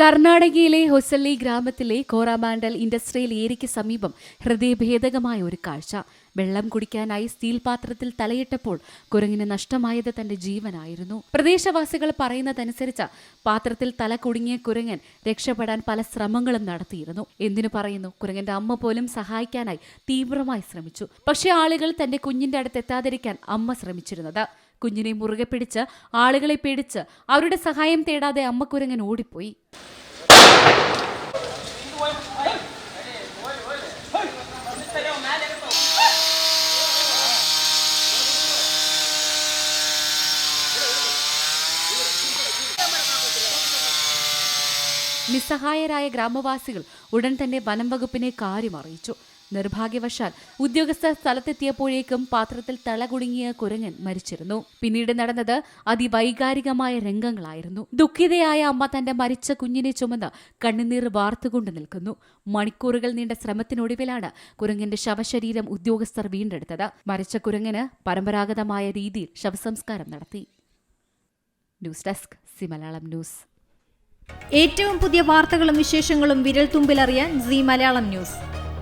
കർണാടകയിലെ ഹൊസല്ലി ഗ്രാമത്തിലെ കോറാമാൻഡൽ ഇൻഡസ്ട്രിയൽ ഏരിയയ്ക്ക് സമീപം ഹൃദയഭേദകമായ ഒരു കാഴ്ച. വെള്ളം കുടിക്കാനായി സ്റ്റീൽ പാത്രത്തിൽ തലയിട്ടപ്പോൾ കുരങ്ങിന് നഷ്ടമായത് തന്റെ ജീവനായിരുന്നു. പ്രദേശവാസികൾ പറയുന്നതനുസരിച്ച് പാത്രത്തിൽ തല കുടുങ്ങിയ കുരങ്ങൻ രക്ഷപ്പെടാൻ പല ശ്രമങ്ങളും നടത്തിയിരുന്നു. എന്തിനു പറയുന്നു? കുരങ്ങന്റെ അമ്മ പോലും സഹായിക്കാനായി തീവ്രമായി ശ്രമിച്ചു. പക്ഷേ ആളുകൾ തന്റെ കുഞ്ഞിന്റെ അടുത്ത് എത്താതിരിക്കാൻ അമ്മ ശ്രമിച്ചിരുന്നത്. കുഞ്ഞിനെ മുറുകെ പിടിച്ച് ആളുകളെ പിടിച്ച് അവരുടെ സഹായം തേടാതെ അമ്മ കുരങ്ങൻ ഓടിപ്പോയി. നിസ്സഹായരായ ഗ്രാമവാസികൾ ഉടൻ തന്നെ വനം വകുപ്പിനെ കാര്യം അറിയിച്ചു നിർഭാഗ്യവശാൽ ഉദ്യോഗസ്ഥർ സ്ഥലത്തെത്തിയപ്പോഴേക്കും പാത്രത്തിൽ തളകുടുങ്ങിയ കുരങ്ങൻ മരിച്ചിരുന്നു. പിന്നീട് നടന്നത് അതിവൈകാരികമായ രംഗങ്ങളായിരുന്നു. ദുഃഖിതയായ അമ്മ തന്റെ മരിച്ച കുഞ്ഞിനെ ചുമന്ന് കണ്ണുനീർ വാർത്തുകൊണ്ട് നിൽക്കുന്നു. മണിക്കൂറുകൾ നീണ്ട ശ്രമത്തിനൊടുവിലാണ് കുരങ്ങന്റെ ശവശരീരം ഉദ്യോഗസ്ഥർ വീണ്ടെടുത്തത്. മരിച്ച കുരങ്ങന് പരമ്പരാഗതമായ രീതിയിൽ ശവസംസ്കാരം നടത്തി. News desk C Malayalam news. ഏറ്റവും പുതിയ വാർത്തകളും വിശേഷങ്ങളും വിരൽ തുമ്പിലറിയാൻ സി മലയാളം ന്യൂസ്.